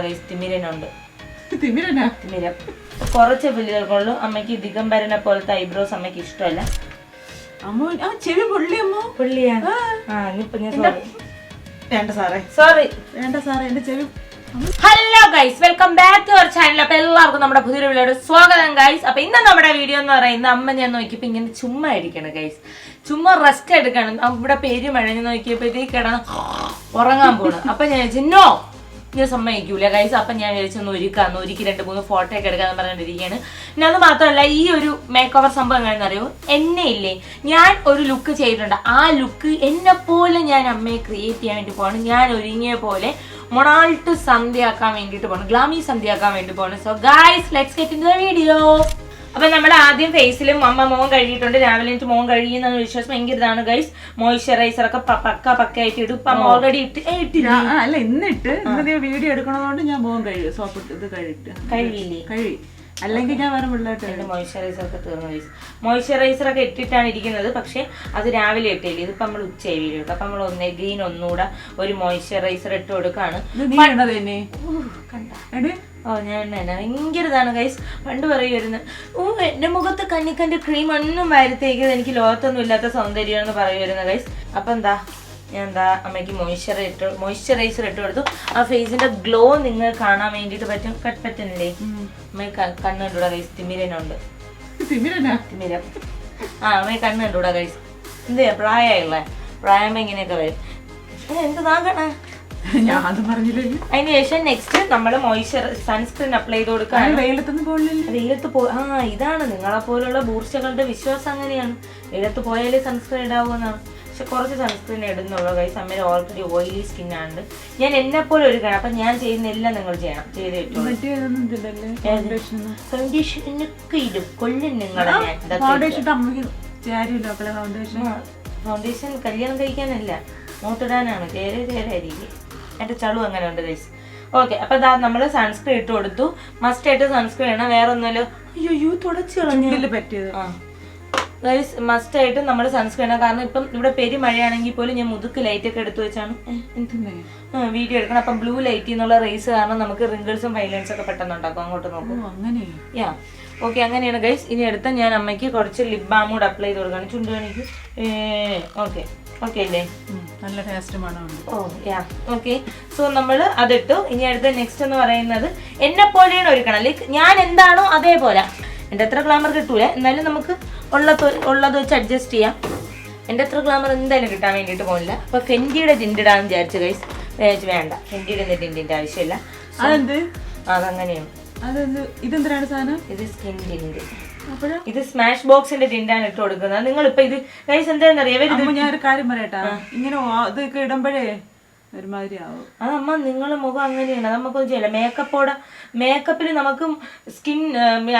Guys തിമിരനുണ്ട്. തിമിരനാ? തിമിരം. കുറച്ച് പുള്ളികൾക്കുള്ളൂ. അമ്മയ്ക്ക് ദിഗംബരനെ പോലത്തെ ഐബ്രോസ് അമ്മയ്ക്ക് ഇഷ്ടമല്ല. ചെവി പൊള്ളി അമ്മോ. പുള്ളിയാ? ആ. ഇനിയിപ്പൊ ഞാൻ സോറി. വേണ്ട സാറേ. സോറി. വേണ്ട സാറേ എന്റെ ചെവി hello guys welcome back to our channel അപ്പൊ എല്ലാവർക്കും നമ്മുടെ പുതിയൊരു വീഡിയോയുടെ സ്വാഗതം ഗൈസ് അപ്പൊ ഇന്ന് നമ്മുടെ വീഡിയോ എന്ന് പറയുന്നത് അമ്മ ഞാൻ നോക്കിയപ്പോ ഇങ്ങനെ ചുമ്മാ ഇരിക്കണം ഗൈസ് ചുമ്മാ റെസ്റ്റ് എടുക്കണം. ഇവിടെ പേര് മഴഞ്ഞ് നോക്കിയപ്പോഴത്തേക്ക് കിടന്ന് ഉറങ്ങാൻ പോണു. അപ്പൊ ഞാൻ ചിന്നോ ഞാൻ സമ്മതിക്കൂല ഗൈസ് അപ്പൊ ഞാൻ വിചാരിച്ചൊന്ന് ഒരുക്കാന്ന് ഒരുക്കി രണ്ട് മൂന്ന് ഫോട്ടോ ഒക്കെ എടുക്കാന്ന് പറഞ്ഞിരിക്കുകയാണ് പിന്നെ അത് മാത്രമല്ല ഈ ഒരു മേക്ക് ഓവർ സംഭവം എങ്ങനെയാണെന്ന് അറിയോ? എന്നെ ഇല്ലേ ഞാൻ ഒരു ലുക്ക് ചെയ്തിട്ടുണ്ട്. ആ ലുക്ക് എന്നെ പോലെ ഞാൻ അമ്മയെ ക്രിയേറ്റ് ചെയ്യാൻ വേണ്ടി പോവാണ്. ഞാൻ ഒരുങ്ങിയ പോലെ മൊണാൾട്ട് സന്ധ്യയാക്കാൻ വേണ്ടിയിട്ട് പോകണം ഗ്ലാമി സന്ധ്യയാക്കാൻ വേണ്ടി പോകണം so guys let's get in the video അപ്പൊ നമ്മൾ ആദ്യം ഫേസിലും അമ്മ മോൻ കഴുകിയിട്ടുണ്ട്. രാവിലെ എനിക്ക് മോൻ കഴുകിയെന്ന വിശ്വാസം. ഭയങ്കര ഇതാണ് ഗൈസ് മോയിസ്ചറൈസർ ഒക്കെ പക്ക പക്ക ആയിട്ട് ഇടും. ഇപ്പൊ ഓൾറെഡി ഇട്ട് ഇട്ടില്ല. അല്ല ഇന്നിട്ട് ഇന്ന് വീഡിയോ എടുക്കണതുകൊണ്ട് ഞാൻ മോൻ കഴുകി സോപ്പ് ഇട്ട് ഇത് കഴുകിട്ട് കഴിയില്ലേ കഴി അല്ലെങ്കിൽ ഞാൻ വേറെ പിള്ളേട്ട് മോയ്സ്ചറൈസർ ഒക്കെ തീർന്നു വയസ്സ് മോയ്സ്ചറൈസർ ഒക്കെ ഇട്ടിട്ടാണ് ഇരിക്കുന്നത്. പക്ഷെ അത് രാവിലെ ഇട്ടില്ല. ഇതിപ്പോ നമ്മൾ ഉച്ച വീഡിയോ എടുക്കും അപ്പൊ നമ്മൾ ഒന്നേ ഗ്രീൻ ഒന്നുകൂടെ ഒരു മോയ്സ്ചറൈസർ ഇട്ട് കൊടുക്കാണ് ഓ ഞാൻ ഭയങ്കര ഇതാണ് ഗൈസ് പണ്ട് പറയുമായിരുന്നു ഓ എന്റെ മുഖത്ത് കന്നിക്കന്റെ ക്രീം ഒന്നും വരുത്തേക്കത് എനിക്ക് ലോകത്തൊന്നും ഇല്ലാത്ത സൗന്ദര്യമാണെന്ന് പറയുമായിരുന്നു ഗൈസ് അപ്പൊ എന്താ? ഞാൻ എന്താ അമ്മയ്ക്ക് മോയ്സ്ചർ ഇട്ട് മോയ്സ്ചറൈസർ ഇട്ട് കൊടുത്തു. ആ ഫേസിന്റെ ഗ്ലോ നിങ്ങൾ കാണാൻ വേണ്ടിയിട്ട് പറ്റും. കട്ട് പറ്റുന്നില്ലേ? അമ്മ കണ്ണ് കണ്ടൂടാ ഗൈസ് തിമിരനുണ്ട്. തിമിരനാ? തിമിരം. ആ അമ്മയെ കണ്ണ് കണ്ടൂടാ ഗൈസ് എന്ത് പ്രായമായുള്ള പ്രായമ്മ ഇങ്ങനെയൊക്കെ വരും. ഏ, എന്ത് അതിനുശേഷം നെക്സ്റ്റ് നമ്മൾ മോയ്സ്ചർ സൺസ്ക്രീൻ അപ്ലൈ ചെയ്ത് കൊടുക്കാൻ വെയിലത്ത് പോ ആ ഇതാണ് നിങ്ങളെ പോലുള്ള ബൂർച്ചകളുടെ വിശ്വാസം അങ്ങനെയാണ്. വെയിലത്ത് പോയാലേ സൺസ്ക്രീൻ ഇടാവുമെന്നാണ് പക്ഷെ കുറച്ച് സൺസ്ക്രീൻ ഇടുന്നുള്ളൂ കൈസ് സമയം ഓൾറെഡി ഓയിലി സ്കിൻ ആണ് ഞാൻ എന്നെ പോലെ ഒരുക്കണം അപ്പൊ ഞാൻ ചെയ്യുന്ന എല്ലാം നിങ്ങൾ ചെയ്യണം. ചെയ്ത് ഫൗണ്ടേഷൻ ഫൗണ്ടേഷനൊക്കെ ഇടും. കൊല്ലും നിങ്ങളെ കല്യാണം കഴിക്കാനല്ല. മൂത്തിടാനാണ് ചേരെ ചേരായിരിക്കും എന്റെ ചളു അങ്ങനെ ഉണ്ട് ഗൈസ് ഓക്കെ അപ്പൊ ദാ നമ്മൾ സൺസ്ക്രീൻ ഇട്ട് കൊടുത്തു. മസ്റ്റ് ആയിട്ട് സൺസ്ക്രീൻ ആണ് വേറെ ഒന്നുമല്ലോ അയ്യോ അയ്യോ തുടച്ചു കളഞ്ഞു. പറ്റിയത്. ആ. ഗൈസ് മസ്റ്റ് ആയിട്ട് നമ്മൾ സൺസ്ക്രീൻ ആണ്. കാരണം ഇപ്പം ഇവിടെ പെരി മഴയാണെങ്കിൽ പോലും ഞാൻ മുതുക്ക് ലൈറ്റ് ഒക്കെ എടുത്തു വെച്ചാണ്. വീഡിയോ എടുക്കണം. അപ്പം ബ്ലൂ ലൈറ്റ് എന്നുള്ള റേസ് കാരണം നമുക്ക് റിങ്കിൾസും വയലൻസ് ഒക്കെ പെട്ടെന്ന് ഉണ്ടാക്കും. അങ്ങോട്ട് നോക്കും. യാ ഓക്കെ അങ്ങനെയാണ് ഗൈസ് ഇനി അടുത്ത ഞാൻ അമ്മയ്ക്ക് കുറച്ച് ലിപ് ബാം കൂടെ അപ്ലൈ ചെയ്ത് കൊടുക്കണം. ചുണ്ടുകണിക്ക് ഓക്കെ ഓക്കെ അല്ലേ? നല്ല ടേസ്റ്റ് മണമുണ്ട് ഓ യാ ഓക്കെ സോ നമ്മൾ അതിട്ടു. ഇനി അടുത്ത നെക്സ്റ്റ് എന്ന് പറയുന്നത് എന്നെ പോലെയാണ് ഒരുക്കണം. ലൈക്ക് ഞാൻ എന്താണോ അതേപോലെ. എന്റെ അത്ര ഗ്ലാമർ കിട്ടൂല. എന്നാലും നമുക്ക് ഉള്ളത് ഉള്ളത് വെച്ച് അഡ്ജസ്റ്റ് ചെയ്യാം. എന്റെ അത്ര ഗ്ലാമർ എന്തായാലും കിട്ടാൻ വേണ്ടിയിട്ട് പോകില്ല അപ്പൊ ഫെൻഡിയുടെ ജിൻഡിടാന്ന് വിചാരിച്ചു ഗൈസ് വിചാരിച്ചു വേണ്ട. ഫെൻഡിയുടെ ടിൻഡിന്റെ ആവശ്യമില്ല. അതെന്ത്? അതങ്ങനെയാണ്. ഇതെന്തിനാണ് സാധനം? ഇത് സ്കിൻ അപ്പോഴാ? ഇത് സ്മാഷ് ബോക്സിന്റെ ടിൻഡാണ് ഇട്ട് കൊടുക്കുന്നത്. നിങ്ങൾ ഇപ്പൊ ഇത് ഗൈസ് എന്താണെന്നറിയാം? ഞാൻ ഒരു കാര്യം പറയട്ടാ. ഇങ്ങനെ ഇതൊക്കെ ഇടുമ്പോഴേ ഒരുമാതിരി ആവും അതമ്മ നിങ്ങളെ മുഖം അങ്ങനെയാണ്. നമുക്കൊന്നും ചെയ്യില്ല മേക്കപ്പോടെ മേക്കപ്പിൽ നമുക്ക് സ്കിൻ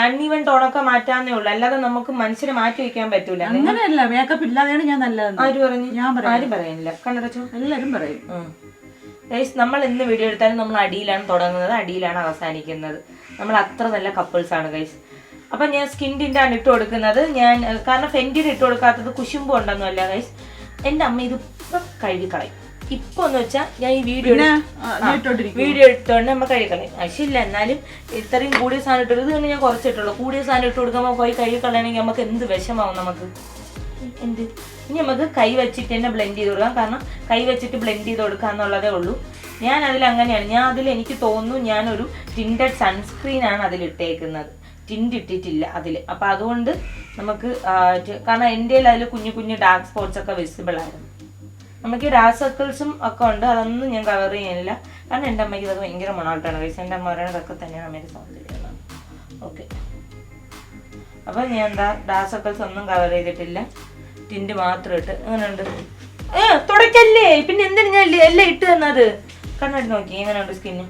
അൺഈവൻ ടോണൊക്കെ മാറ്റാന്നേ ഉള്ളൂ. അല്ലാതെ നമുക്ക് മനുഷ്യനെ മാറ്റി വെക്കാൻ പറ്റൂല. അങ്ങനെയല്ല മേക്കപ്പ് ഇല്ലാതെയാണ് ഞാൻ നല്ലത് ആര് പറഞ്ഞു? ഞാൻ ആരും പറയുന്നില്ല കണ്ടടച്ചോ എല്ലാരും പറയും. നമ്മൾ എന്ത് വീഡിയോ എടുത്താലും നമ്മൾ അടിയിലാണ് തുടങ്ങുന്നത് അടിയിലാണ് അവസാനിക്കുന്നത്. നമ്മൾ അത്ര നല്ല കപ്പിൾസ് ആണ് ഗൈസ് അപ്പം ഞാൻ സ്കിൻ ആണ് ഇട്ട് കൊടുക്കുന്നത്. ഞാൻ കാരണം ഫെന്റിന് ഇട്ട് കൊടുക്കാത്തത് കുശുമ്പ് ഉണ്ടെന്നും ഗൈസ് എന്റെ അമ്മ ഇത് കഴുകി കഴുകിക്കളയും ഇപ്പൊ എന്ന് വെച്ചാൽ ഞാൻ ഈ വീഡിയോ വീഡിയോ എടുത്തോണ്ട് നമ്മൾ കഴുകിക്കളയും ആവശ്യമില്ല എന്നാലും ഇത്രയും കൂടിയ സാധനം ഇട്ടു ഇത് തന്നെ ഞാൻ കുറച്ചിട്ടുള്ളൂ കൂടിയ സാധനം ഇട്ട് കൊടുക്കുമ്പോൾ പോയി കഴുകിക്കളയണമെങ്കിൽ നമുക്ക് എന്ത് വിഷമാവും നമുക്ക്? എന്ത്? ഇനി നമുക്ക് കൈ വെച്ചിട്ട് തന്നെ ബ്ലെൻഡ് ചെയ്ത് കൊടുക്കാം. കാരണം കൈ വെച്ചിട്ട് ബ്ലെൻഡ് ചെയ്ത് കൊടുക്കുക എന്നുള്ളതേ ഉള്ളൂ. ഞാൻ അതിൽ അങ്ങനെയാണ്. ഞാൻ അതിൽ എനിക്ക് തോന്നുന്നു ഞാനൊരു ടിൻഡഡ് സൺസ്ക്രീൻ ആണ് അതിൽ ഇട്ടേക്കുന്നത്. ടിൻഡ് ഇട്ടിട്ടില്ല അതിൽ. അപ്പം അതുകൊണ്ട് നമുക്ക് കാരണം എന്റെ അതിൽ കുഞ്ഞു കുഞ്ഞു ഡാർക്ക് സ്പോട്ട്സ് ഒക്കെ വിസിബിൾ ആയിരുന്നു. നമുക്ക് ഡാർക്ക് സർക്കിൾസും ഒക്കെ ഉണ്ട്. അതൊന്നും ഞാൻ കവർ ചെയ്യുന്നില്ല കാരണം എന്റെ അമ്മയ്ക്ക് ഇതൊക്കെ ഭയങ്കര മണോട്ടാണ് കഴിച്ച് എന്റെ അമ്മ പറയുന്നത് ഇതൊക്കെ തന്നെയാണ് അമ്മയുടെ സൗന്ദര്യം. ഓക്കെ അപ്പം ഞാൻ എന്താ ഡാർക്ക് സർക്കിൾസ് ഒന്നും കവർ ചെയ്തിട്ടില്ല. ടിൻഡ് മാത്രം ഇട്ട്. അങ്ങനെയുണ്ട് ഏ തുടക്കല്ലേ പിന്നെ എന്തിനു ഞാൻ എല്ലാം ഇട്ട് തന്നത്? കണ്ണിട്ട് നോക്കി. എങ്ങനെയുണ്ട് സ്കിന്ന്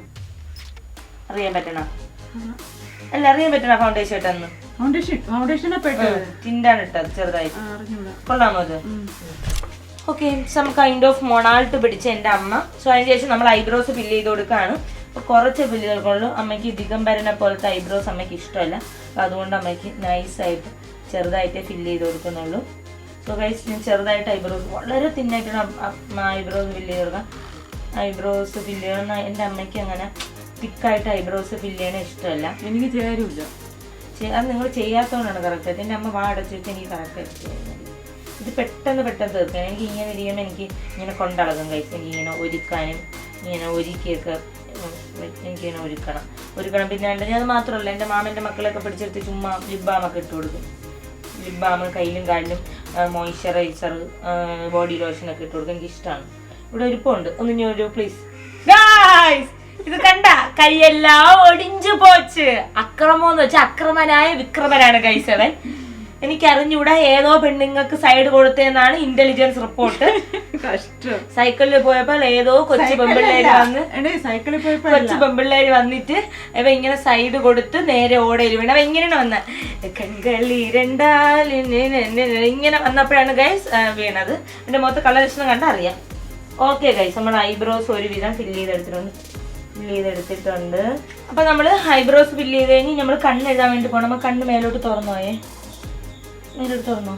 അറിയാൻ പറ്റണ? അല്ല അറിയാൻ പറ്റണ ഫൗണ്ടേഷൻ ഇട്ടെന്ന് ഫൗണ്ടേഷൻ ഫൗണ്ടേഷൻ ടിൻഡാണ് ഇട്ടത് ചെറുതായിട്ട്. ആ, കൊള്ളാമോ അത്. ഓക്കെ സം കൈൻഡ് ഓഫ് മൊണാൾട്ട് പിടിച്ച എന്റെ അമ്മ. സോ അതിന് ശേഷം നമ്മൾ ഐബ്രോസ് ഫില്ല് ചെയ്ത് കൊടുക്കുകയാണ്. അപ്പോൾ കുറച്ച് ഫില്ലുകൾക്കുള്ളൂ അമ്മയ്ക്ക് ദിഗംബരനെ പോലത്തെ ഐബ്രോസ് അമ്മയ്ക്ക് ഇഷ്ടമല്ല. അപ്പോൾ അതുകൊണ്ട് അമ്മയ്ക്ക് നൈസായിട്ട് ചെറുതായിട്ടേ ഫില്ല് ചെയ്ത് കൊടുക്കുന്നുള്ളൂ. സോ ഗൈസ് ഞാൻ ചെറുതായിട്ട് ഐബ്രോസ് വളരെ തിന്നായിട്ടാണ് ഐബ്രോസ് ഫില്ല് ചെയ്ത് കൊടുക്കാം ഐബ്രോസ് ഫില്ല് ചെയ്യണം എന്റെ അമ്മയ്ക്ക് അങ്ങനെ തിക്കായിട്ട് ഐബ്രോസ് ഫില്ല് ചെയ്യണ ഇഷ്ടമല്ല. എനിക്ക് ചേരൂല. അത് നിങ്ങൾ ചെയ്യാത്തതുകൊണ്ടാണ് കറക്റ്റ് എന്റെ അമ്മ വാ എനിക്ക് കറക്റ്റ് എനിക്ക് കറക്റ്റായിട്ട് ചെയ്യുന്നത് ഇത് പെട്ടെന്ന് പെട്ടെന്ന് തീർക്കണം എനിക്ക് ഇങ്ങനെ ഇരിക്കുമ്പോൾ എനിക്ക് ഇങ്ങനെ കൊണ്ടളകും കഴിച്ച് എനിക്ക് ഇങ്ങനെ ഒരുക്കാനും ഇങ്ങനെ ഒരുക്കിയൊക്കെ എനിക്കിങ്ങനെ ഒരുക്കണം. ഒരുക്കണം. പിന്നെ എന്റെ ഞാൻ മാത്രമല്ല എന്റെ മാമന്റെ മക്കളൊക്കെ പിടിച്ചെടുത്ത് ചുമ്മാ ലിബാമൊക്കെ ബാമൊക്കെ ഇട്ട് കൊടുക്കും. ലിപ് ബാം കയ്യിലും കാലിലും മോയ്സ്ചറൈസർ ബോഡി ലോഷനൊക്കെ ഇട്ട് കൊടുക്കും. എനിക്ക് ഇഷ്ടമാണ് ഇവിടെ ഒരുപ്പുണ്ട്. ഒന്ന് ഞാൻ പ്ലീസ് ഇത് കണ്ട? കൈയെല്ലാം ഒടിഞ്ഞു പോച്ച്. അക്രമം എന്ന് വെച്ചാൽ അക്രമനായ വിക്രമനാണ് ഗൈസ് എനിക്ക് അറിഞ്ഞൂടാ ഏതോ പെണ്ണുങ്ങൾക്ക് സൈഡ് കൊടുത്തതെന്നാണ് ഇന്റലിജൻസ് റിപ്പോർട്ട് കഷ്ടം. സൈക്കിളിൽ പോയപ്പോൾ ഏതോ കൊച്ചു പെമ്പിള്ളേര് വന്ന് സൈക്കിളിൽ പോയപ്പോൾ കൊച്ചു പെമ്പിള്ളേര് വന്നിട്ട് അവ ഇങ്ങനെ സൈഡ് കൊടുത്ത് നേരെ ഓടയിൽ വീണ. അവ ഇങ്ങനെയാണ് വന്ന. കൺകളി രണ്ടാലിന് ഇങ്ങനെ വന്നപ്പോഴാണ് ഗൈസ് വീണത്. എന്റെ മുഖത്ത് കളർ ലക്ഷണം കണ്ട അറിയാം. ഓക്കെ ഗൈസ് നമ്മൾ ഐബ്രോസ് ഒരുവിധം ഫില്ല് ചെയ്തെടുത്തിട്ടുണ്ട്. ഫില്ല് ചെയ്തെടുത്തിട്ടുണ്ട്. അപ്പൊ നമ്മൾ ഐബ്രോസ് ഫില്ല് ചെയ്ത് കഴിഞ്ഞ് നമ്മൾ കണ്ണ് എഴുതാൻ വേണ്ടി പോകണം നമ്മൾ കണ്ണ് മേലോട്ട് തുറന്നോയേ മേലോട്ട് തുറന്നോ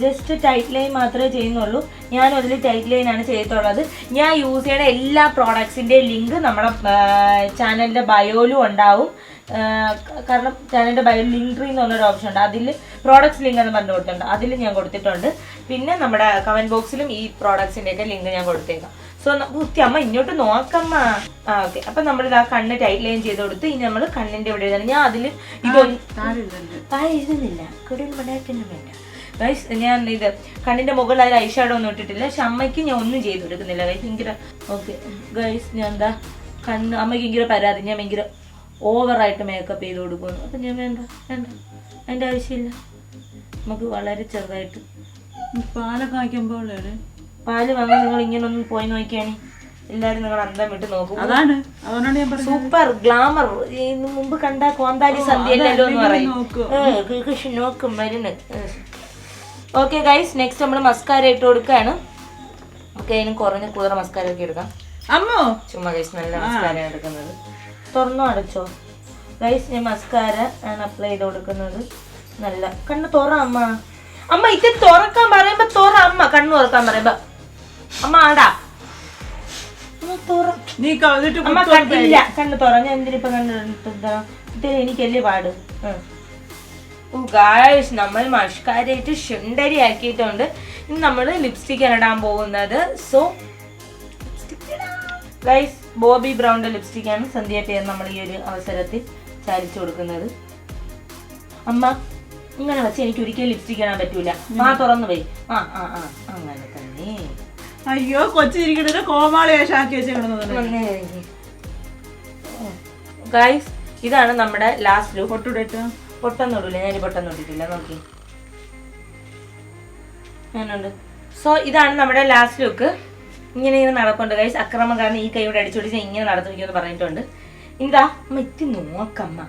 ജസ്റ്റ് ടൈറ്റ് ലൈൻ മാത്രമേ ചെയ്യുന്നുള്ളൂ. ഞാൻ അതിൽ ടൈറ്റ് ലൈൻ ആണ് ചെയ്തിട്ടുള്ളത്. ഞാൻ യൂസ് ചെയ്യുന്ന എല്ലാ പ്രോഡക്ട്സിന്റെ ലിങ്ക് നമ്മുടെ ചാനലിന്റെ ബയോയിലും ഉണ്ടാവും. കാരണം ചാനലിന്റെ ബയോ ലിങ്ക് ട്രീ എന്ന് പറഞ്ഞൊരു ഓപ്ഷൻ ഉണ്ട്. അതിൽ പ്രോഡക്ട്സ് ലിങ്ക് എന്ന് പറഞ്ഞു കൊടുത്തിട്ടുണ്ട്. അതിൽ ഞാൻ കൊടുത്തിട്ടുണ്ട്. പിന്നെ നമ്മുടെ കമന്റ് ബോക്സിലും ഈ പ്രോഡക്ട്സിന്റെയൊക്കെ ലിങ്ക് ഞാൻ കൊടുത്തേക്കാം. സോ കുത്തി അമ്മ ഇങ്ങോട്ട് നോക്കമ്മ. ആ ഓക്കെ അപ്പൊ നമ്മൾ ആ കണ്ണ് ടൈറ്റ് ലൈൻ ചെയ്ത് കൊടുത്ത് ഇനി നമ്മൾ കണ്ണിന്റെ ഇവിടെ എഴുതണം ഞാൻ അതിൽ ഇതൊന്നും താഴെ എഴുതുന്നില്ല കൂടുതൽ പണ്ടായിട്ടൊന്നും വേണ്ട. ഗൈസ് ഞാൻ ഇത് കണ്ണിന്റെ മുകളിൽ അതിൽ ഐഷാഡോ ഒന്നും ഇട്ടിട്ടില്ല. പക്ഷെ അമ്മയ്ക്ക് ഞാൻ ഒന്നും ചെയ്ത് കൊടുക്കുന്നില്ല. ഗൈസ് ഭയങ്കര ഓക്കെ ഗൈസ് ഞാൻ എന്താ കണ്ണ് അമ്മയ്ക്ക് ഭയങ്കര പരാതി. ഞാൻ ഭയങ്കര ഓവറായിട്ട് മേക്കപ്പ് ചെയ്ത് കൊടുക്കുന്നു. അപ്പം ഞാൻ വേണ്ട വേണ്ട. അതിന്റെ ആവശ്യമില്ല. നമുക്ക് വളരെ ചെറുതായിട്ട്. പാലൊക്കെ വാങ്ങിക്കുമ്പോൾ എടേ. പാൽ വാങ്ങാൻ നിങ്ങൾ ഇങ്ങനെ ഒന്ന് പോയി നോക്കിയാണ്. എല്ലാരും നിങ്ങൾ അന്തം വിട്ട് നോക്കും. അതാണ്. അതുകൊണ്ടാണ് ഞാൻ പറഞ്ഞത്. സൂപ്പർ ഗ്ലാമർ മുമ്പ് കണ്ട കോന്താലി സന്ധ്യ എന്ന് പറയും. മരുന്ന്. ഓക്കെ ഗൈസ് നെക്സ്റ്റ് നമ്മൾ മസ്കാര ഇട്ട് കൊടുക്കുകയാണ് ഓക്കെ അതിന് കുറഞ്ഞ കൂടുതൽ മസ്കാര ഒക്കെ എടുക്കാം. അമ്മോ. ചുമ്മാ ഗൈസ് നല്ല മസ്കാര എടുക്കുന്നത്. തുറന്നോ അടച്ചോ. ഗൈസ് ഞാൻ മസ്കാര ആണ് അപ്ലൈ ചെയ്ത് കൊടുക്കുന്നത്. നല്ല. കണ്ണ് തുറ അമ്മ. അമ്മ ഇത് തുറക്കാൻ പറയുമ്പോ തുറ അമ്മ. കണ്ണു തുറക്കാൻ പറയുമ്പോ അമ്മ ആടാ നീ കവിതിട്ട് അമ്മ കണ്ടില്ല കണ്ണ് തുറ. ഞാൻ എന്തിനിപ്പൊ കണ്ടിട്ട് ഇത് എനിക്കല്ലേ പാട്. ഗായ്സ് നമ്മൾ മഷ്കാരായിട്ട് ശുണ്ടരി ആക്കിയിട്ടുണ്ട് ഇനി നമ്മൾ ലിപ്സ്റ്റിക് ഇടാൻ പോകുന്നത്. സോ ഗൈസ് ബോബി ബ്രൗണിന്റെ ലിപ്സ്റ്റിക് ആണ് സന്ധ്യ പേർ നമ്മൾ ഈ ഒരു അവസരത്തിൽ ചാലിച്ചു കൊടുക്കുന്നത്. അമ്മ ഇങ്ങനെ വെച്ച് എനിക്ക് ഒരിക്കലും ലിപ്സ്റ്റിക് ഇടാൻ പറ്റൂല. ആ തുറന്നു പോയി ആ ആ ആ. അങ്ങനെ തന്നെ. അയ്യോ കൊച്ചിരിക്കണത് കോമാളി വേഷാക്കി വെച്ചേക്കണെന്ന് ഗൈസ് ഇതാണ് നമ്മുടെ ലാസ്റ്റ് ലുക്ക് പൊട്ടുടേട്ടോ. പൊട്ടൊന്നും ഇടില്ല ഞാൻ പൊട്ടൊന്നും ഇട്ടിട്ടില്ല. നോക്കി. ഞാനുണ്ട്. സോ ഇതാണ് നമ്മുടെ ലാസ്റ്റ് ലുക്ക് ഇങ്ങനെ ഇങ്ങനെ നടക്കുന്നുണ്ട് ഗൈസ് അക്രമം കാരണം ഈ കൈയോടെ അടിച്ചു അടിച്ചുപിടിച്ച് ഇങ്ങനെ നടത്തുനിൽക്കുമെന്ന് പറഞ്ഞിട്ടുണ്ട്. ഇതാ മെറ്റി ഇത്തി നോക്കമ്മ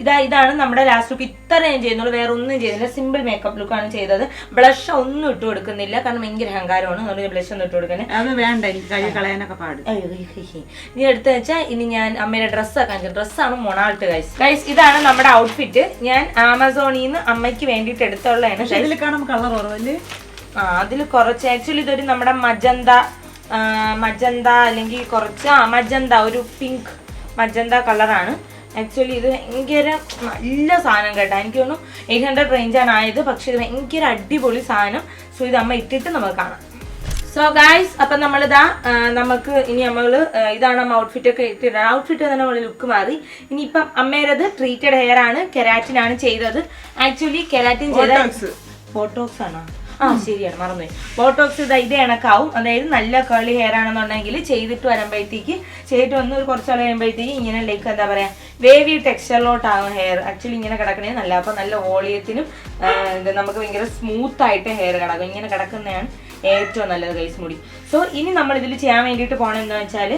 ഇതാ ഇതാണ് നമ്മുടെ ലാസ്റ്റ് ലുക്ക് ഇത്ര ഞാൻ ചെയ്യുന്നുള്ളൂ വേറെ ഒന്നും ചെയ്യുന്നില്ല സിമ്പിൾ മേക്കപ്പ് ലുക്കാണ് ചെയ്തത്. ബ്ലഷ് ഒന്നും ഇട്ട് കൊടുക്കുന്നില്ല. കാരണം ഭയങ്കര അഹങ്കാരമാണ്. അതുകൊണ്ട് ബ്ലഷ് ഒന്നും ഇട്ട് കൊടുക്കുന്നത് അത് വേണ്ട എനിക്ക് കളയാനൊക്കെ പാട്. ഇനി എടുത്ത് വെച്ചാൽ ഇനി ഞാൻ അമ്മയുടെ ഡ്രസ്സ് കാണിച്ചു ഡ്രസ്സാണ് മൊണാൾട്ട് ഗൈസ് ഗൈസ് ഇതാണ് നമ്മുടെ ഔട്ട്ഫിറ്റ് ഞാൻ ആമസോണിൽ നിന്ന് അമ്മയ്ക്ക് വേണ്ടിയിട്ട് എടുത്തുള്ളതാണ് പക്ഷെ ഇതിൽ കാണുമ്പോൾ കളർ കുറവല്ലേ ആ അതിൽ കുറച്ച് ആക്ച്വലി ഇതൊരു നമ്മുടെ മജന്ത മജന്ത അല്ലെങ്കിൽ കുറച്ച് ആ മജന്ത ഒരു പിങ്ക് മജന്ത കളറാണ് ആക്ച്വലി ഇത് ഭയങ്കര നല്ല സാധനം കേട്ടോ. എനിക്ക് തോന്നുന്നു എയ്റ്റ് ഹൺഡ്രഡ് റേഞ്ചാണ് ആയത്. പക്ഷേ ഇത് ഭയങ്കര അടിപൊളി സാധനം. സോ ഇത് അമ്മ ഇട്ടിട്ട് നമുക്ക് കാണാം. സോ ഗായ്സ് അപ്പം നമ്മളിതാ നമുക്ക് ഇനി അമ്മകൾ ഇതാണ് അമ്മ ഔട്ട്ഫിറ്റ് ഒക്കെ ഇട്ടിട്ട് ഔട്ട്ഫിറ്റ് തന്നെ നമ്മൾ ലുക്ക് മാറി. ഇനിയിപ്പം അമ്മേരത് ട്രീറ്റഡ് ഹെയർ ആണ് കെരാറ്റിൻ ആണ് ചെയ്തത്. ആക്ച്വലി കെരാറ്റിൻ ചെയ്ത ഫോട്ടോസ് ബോട്ടോക്സ് ആണോ? ആ ശരിയാണ് മറന്നുപോയി. ബോട്ടോക്സ് ഇത് ഇത് ഇണക്കാവും അതായത് നല്ല കേളി ഹെയർ ആണെന്നുണ്ടെങ്കിൽ ചെയ്തിട്ട് വരുമ്പോഴത്തേക്ക് ചെയ്തിട്ട് വന്ന് ഒരു കുറച്ചാൾ കഴിയുമ്പോഴത്തേക്ക് ഇങ്ങനെ ലൈക്ക് എന്താ പറയാ വേവി ടെക്സ്ചറിലോട്ടാണ് ഹെയർ. ആക്ച്വലി ഇങ്ങനെ കിടക്കണേ നല്ല അപ്പം നല്ല വോളിയത്തിനും ഇത് നമുക്ക് ഭയങ്കര സ്മൂത്ത് ആയിട്ട് ഹെയർ കിടക്കും. ഇങ്ങനെ കിടക്കുന്നതാണ് ഏറ്റവും നല്ലത് കൈസ് മുടി. സോ ഇനി നമ്മൾ ഇതിൽ ചെയ്യാൻ വേണ്ടിയിട്ട് പോകണമെന്ന് വെച്ചാൽ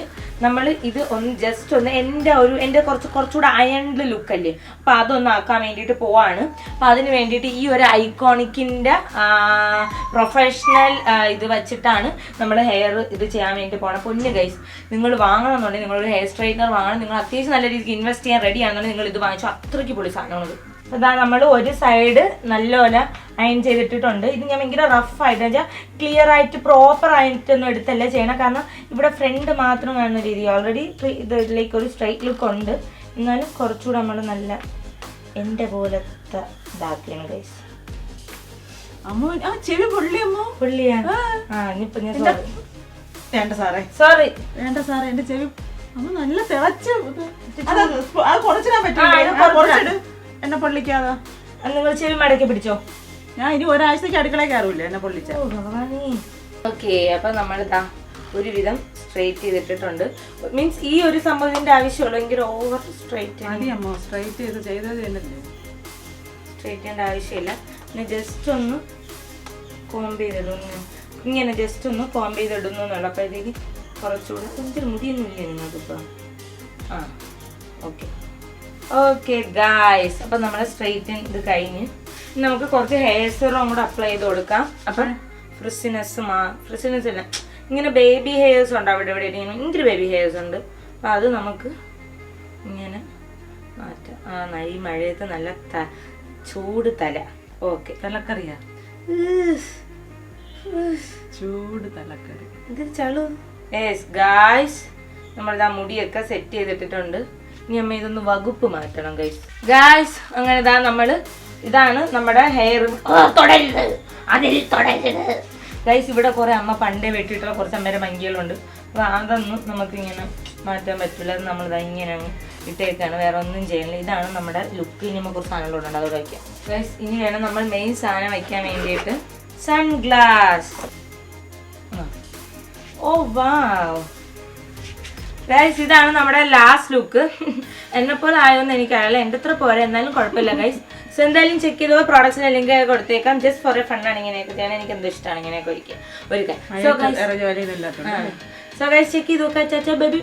നമ്മൾ ഇത് ഒന്ന് ജസ്റ്റ് ഒന്ന് എന്റെ ഒരു എന്റെ കുറച്ച് കുറച്ചുകൂടെ അയൺഡ് ലുക്ക് അല്ലേ? അപ്പോൾ അതൊന്ന് ആക്കാൻ വേണ്ടിയിട്ട് പോവാണ്. അപ്പോൾ അതിന് വേണ്ടിയിട്ട് ഈ ഒരു ഐക്കോണിക്കിന്റെ പ്രൊഫഷണൽ ഇത് വെച്ചിട്ടാണ് നമ്മൾ ഹെയർ ഇത് ചെയ്യാൻ വേണ്ടി പോകണം പൊന്ന് ഗൈസ് നിങ്ങൾ വാങ്ങണമെന്നുണ്ടെങ്കിൽ നിങ്ങളൊരു ഹെയർ സ്ട്രൈറ്റ്നർ വാങ്ങണം. നിങ്ങൾ അത്യാവശ്യം നല്ല രീതിക്ക് ഇൻവെസ്റ്റ് ചെയ്യാൻ റെഡി ആണെന്നുണ്ടെങ്കിൽ നിങ്ങൾ ഇത് വാങ്ങിച്ചു. അത്രയ്ക്ക് പൊളി സാധനമാണത് അതാ നമ്മൾ ഒരു സൈഡ് നല്ലപോലെ അയൺ ചെയ്തിട്ടിട്ടുണ്ട്. ഇത് ഞാൻ ഭയങ്കര റഫ് ആയിട്ട് വെച്ചാൽ ക്ലിയർ ആയിട്ട് പ്രോപ്പർ ആയിട്ടൊന്നും എടുത്തല്ല ചെയ്യണം. കാരണം ഇവിടെ ഫ്രണ്ട് മാത്രം കാണുന്ന രീതി ഓൾറെഡി ഇത് ഇതിലേക്ക് ഒരു സ്ട്രൈറ്റ് ലുക്ക് ഉണ്ട്. എന്നാലും കുറച്ചുകൂടെ നമ്മൾ നല്ല എന്റെ പോലത്തെ ഇതാക്കിയാണ് ഗൈസ് ചെവി പൊള്ളി പൊള്ളിയാണ്. പുള്ളിയാ ആ ഇനിയിപ്പോ ഞാൻ സോറി വേണ്ട സാറേ. സോറി വേണ്ട സാറേ എന്റെ ചെവി. അമ്മ നല്ല തിളച്ച്. അത് കുറച്ചിടാൻ ആ, എന്നെ പൊള്ളിക്കാതെ? നിങ്ങൾ ചെവി മടക്കി പിടിച്ചോ? ഞാൻ ഇനി ഒരാഴ്ചക്ക് അടുക്കളയിൽ കയറൂല എന്നെ പൊള്ളിച്ച? ഓക്കെ അപ്പൊ നമ്മളിതാ ഒരുവിധം സ്ട്രൈറ്റ് ചെയ്തിട്ടുണ്ട് മീൻസ് ഈ ഒരു സംഭവത്തിന്റെ ആവശ്യമുള്ളൂ. എങ്കിൽ ഓവർ അമ്മ സ്ട്രൈറ്റ് ചെയ്ത് ചെയ്തത് സ്ട്രൈറ്റ് സ്ട്രെയിറ്റ് ചെയ്യേണ്ട ആവശ്യമില്ല. പിന്നെ ജസ്റ്റ് ഒന്ന് കോംബ് ചെയ്തിടുന്നു. ഇങ്ങനെ ജസ്റ്റ് ഒന്ന് കോംബ് ചെയ്തിടുന്നു എന്നുള്ള അപ്പോഴത്തേക്ക് കുറച്ചുകൂടെ എന്തൊരു മുടിയൊന്നും ഇല്ലേ നിങ്ങൾക്കിപ്പോൾ ആ ഓക്കെ ഓക്കെ ഗായ്സ് അപ്പം നമ്മുടെ സ്ട്രെയിറ്റ് ഇത് കഴിഞ്ഞ് നമുക്ക് കുറച്ച് ഹെയർ സെറും കൂടെ അപ്ലൈ ചെയ്ത് കൊടുക്കാം. അപ്പം ഫ്രിസിനെസ് മാ ഫ്രിസിനെസ് ഇല്ല ഇങ്ങനെ ബേബി ഹെയർസ് ഉണ്ട് അവിടെ ഇവിടെ ഇങ്ങനെ ഭയങ്കര ബേബി ഹെയർസ് ഉണ്ട്. അപ്പം അത് നമുക്ക് ഇങ്ങനെ മാറ്റാം. ആ ഈ മഴയത്ത് നല്ല ത ചൂട് തല. ഓക്കെ തലക്കറിയാ? ചൂട് തലക്കറി. ഇത് ചളു. യെസ് ഗായ്സ് നമ്മളിതാ മുടിയൊക്കെ സെറ്റ് ചെയ്തിട്ടിട്ടുണ്ട്. ഇനി അമ്മ ഇതൊന്ന് വകുപ്പ് മാറ്റണം ഗൈസ് ഗൈസ് അങ്ങനെ ഇതാ നമ്മൾ ഇതാണ് നമ്മുടെ ഹെയർ തുടരുത്. അതിൽ തുടരുത്. ഗൈസ് ഇവിടെ കുറെ അമ്മ പണ്ടേ വെട്ടിയിട്ടുള്ള കുറച്ച് അമ്മേരെ ഭംഗികളുണ്ട് അപ്പൊ അതൊന്നും നമുക്ക് ഇങ്ങനെ മാറ്റാൻ പറ്റില്ല അത് നമ്മളിതാ ഇങ്ങനെ ഇട്ടേക്കാണ്. വേറെ ഒന്നും ചെയ്യണില്ല. ഇതാണ് നമ്മുടെ ലുക്ക് ഇനി നമുക്ക് സാധനങ്ങൾ സാധനങ്ങളുണ്ട് അതോടെ വയ്ക്കാം. ഗൈസ് ഇനി വേണം നമ്മൾ മെയിൻ സാധനം വയ്ക്കാൻ വേണ്ടിയിട്ട് സൺഗ്ലാസ് ഓ വാവ് ഗൈസ് ഇതാണ് നമ്മുടെ ലാസ്റ്റ് ലുക്ക് എന്നെ പോലെ ആയോന്ന് എനിക്കറിയില്ല. എന്റെ അത്ര പോരാ. എന്നാലും കുഴപ്പമില്ല ഗൈസ് സോ എന്തായാലും ചെക്ക് ചെയ്തോ പ്രോഡക്ട്സിന്റെ ലിങ്ക് കൊടുത്തേക്കാം. ജസ്റ്റ് ഫോർ എ ഫണ്ണാണ് ഇങ്ങനെയൊക്കെ ചെയ്യാൻ എനിക്ക് എന്തോ ഇഷ്ടമാണ് ഇങ്ങനെയൊക്കെ ഒരിക്കൽ. ഒരിക്കൽ so guys so guys check ചെയ്ത് നോക്കാം ചാച്ചാ ബേബി